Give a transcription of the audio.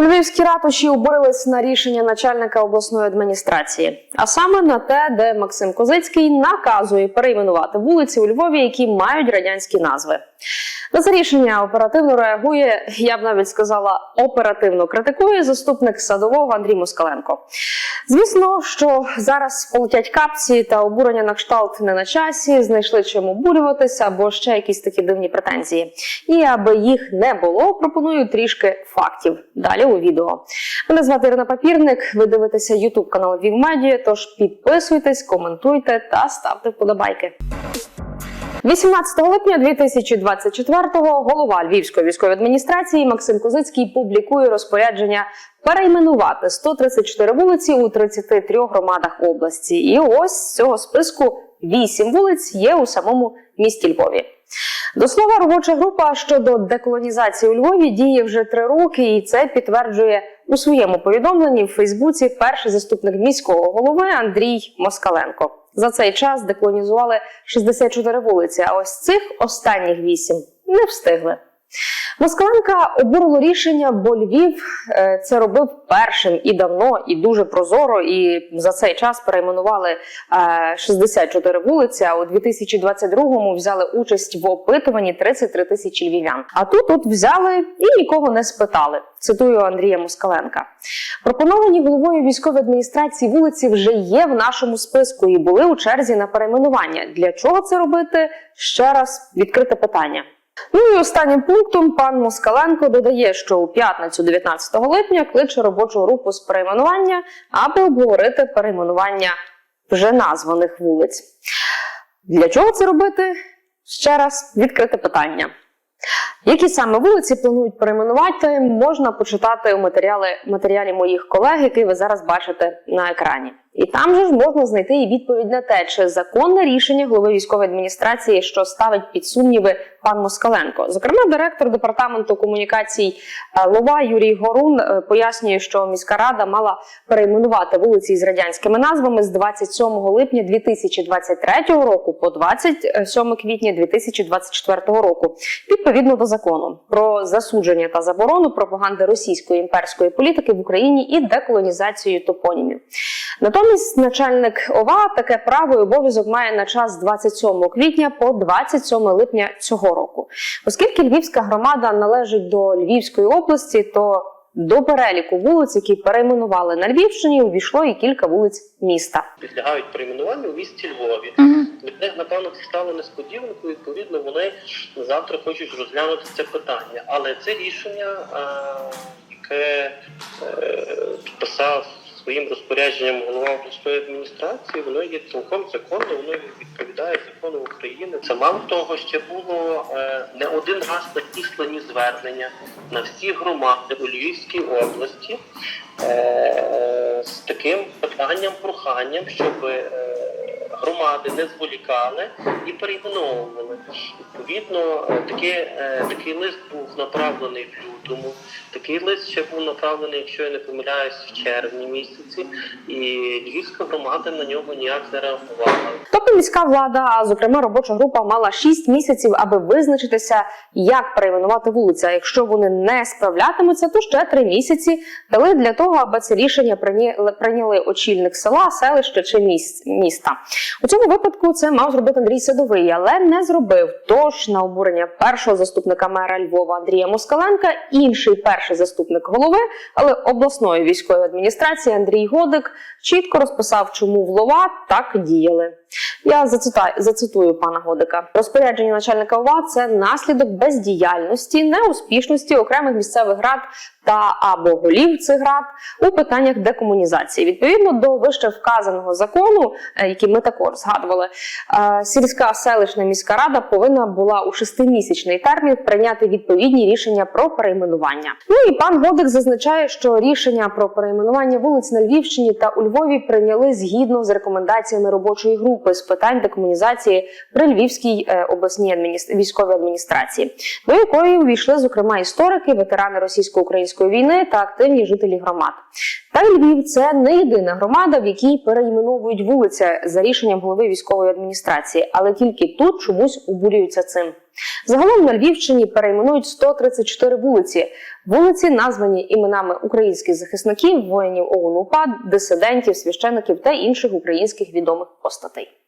У Львівській ратуші обурились на рішення начальника обласної адміністрації, а саме на те, де Максим Козицький наказує перейменувати вулиці у Львові, які мають радянські назви. На це рішення оперативно реагує, я б навіть сказала, оперативно критикує заступник садового Андрій Москаленко. Звісно, що зараз полетять капці та обурення на кшталт не на часі, знайшли чим обурюватися або ще якісь такі дивні претензії. І аби їх не було, пропоную трішки фактів. Далі у відео. Мене звати Ірина Папірник. Ви дивитеся YouTube канал Вівмедіа, тож підписуйтесь, коментуйте та ставте вподобайки. 18 липня 2024-го голова Львівської військової адміністрації Максим Козицький публікує розпорядження перейменувати 134 вулиці у 33 громадах області. І ось з цього списку 8 вулиць є у самому місті Львові. До слова, робоча група щодо деколонізації у Львові діє вже три роки, і це підтверджує у своєму повідомленні в Фейсбуці перший заступник міського голови Андрій Москаленко. За цей час деколонізували 64 вулиці, а ось цих останніх вісім не встигли. Москаленка обурило рішення, бо Львів е, це робив першим і давно, і дуже прозоро. І за цей час перейменували е, 64 вулиці. А у 2022-му взяли участь в опитуванні 33 тисячі львів'ян. А тут от взяли і нікого не спитали. Цитую Андрія Москаленка. Пропоновані головою військової адміністрації вулиці вже є в нашому списку і були у черзі на перейменування. Для чого це робити? Ще раз відкрите питання. Ну і останнім пунктом пан Москаленко додає, що у п'ятницю, 19 липня, кличе робочу групу з перейменування, аби обговорити перейменування вже названих вулиць. Для чого це робити? Ще раз відкрите питання. Які саме вулиці планують перейменувати, можна почитати у матеріали, матеріалі моїх колег, який ви зараз бачите на екрані. І там же ж можна знайти і відповідь на те, чи законне рішення голови військової адміністрації, що ставить під сумніви пан Москаленко. Зокрема, директор департаменту комунікацій е, Лова Юрій Горун е, пояснює, що міська рада мала перейменувати вулиці з радянськими назвами з 27 липня 2023 року по 27 квітня 2024 року, відповідно до закону про засудження та заборону пропаганди російської імперської політики в Україні і деколонізацію топонімів. Натомість начальник ОВА таке право і обов'язок має на час 27 квітня по 27 липня цього року. Оскільки Львівська громада належить до Львівської області, то до переліку вулиць, які перейменували на Львівщині, увійшло і кілька вулиць міста. підлягають перейменуванню у місті Львові. Для них, напевно, це стало несподіванкою. Відповідно, вони завтра хочуть розглянути це питання. Але це рішення, е, яке е, підписав своїм розпорядженням голова обласної адміністрації, воно є цілком законно, воно відповідає закону України. Це мало того, ще було е, не один раз надіслані звернення на всі громади у Львівській області е, з таким питанням, проханням, щоб е, громади не зволікали і перейменовували. Відповідно, е, таке, е, такий лист був направлений в лютому. Такий лист ще був направлений, якщо я не помиляюсь, в червні місяці, і львівська громада на нього ніяк не реагувала. Тобто міська влада, а зокрема робоча група, мала 6 місяців, аби визначитися, як перейменувати вулиці. А якщо вони не справлятимуться, то ще 3 місяці дали для того, аби це рішення прийняли, очільник села, селища чи міс- міста. У цьому випадку це мав зробити Андрій Садовий, але не зробив. Тож на обурення першого заступника мера Львова Андрія Москаленка, інший перший заступник голови, але обласної військової адміністрації Андрій Годик чітко розписав, чому в Лова так діяли. Я зацитаю, зацитую пана Годика. Розпорядження начальника ОВА це наслідок бездіяльності, неуспішності окремих місцевих рад та або голів цих рад у питаннях декомунізації. Відповідно до вище вказаного закону, е, який ми також згадували, е, сільська селищна міська рада повинна була у шестимісячний термін прийняти відповідні рішення про перейменування. Ну і пан Годик зазначає, що рішення про перейменування вулиць на Львівщині та у Львові прийняли згідно з рекомендаціями робочої групи з питань декомунізації при Львівській е, обласній адміністр... військовій адміністрації, до якої увійшли зокрема історики, ветерани російсько-української війни та активні жителі громад. Та Львів це не єдина громада, в якій перейменовують вулиця за рішенням голови військової адміністрації, але тільки тут чомусь обурюються цим. Загалом на Львівщині перейменують 134 вулиці. Вулиці названі іменами українських захисників, воїнів ОУН УПА, дисидентів, священиків та інших українських відомих постатей.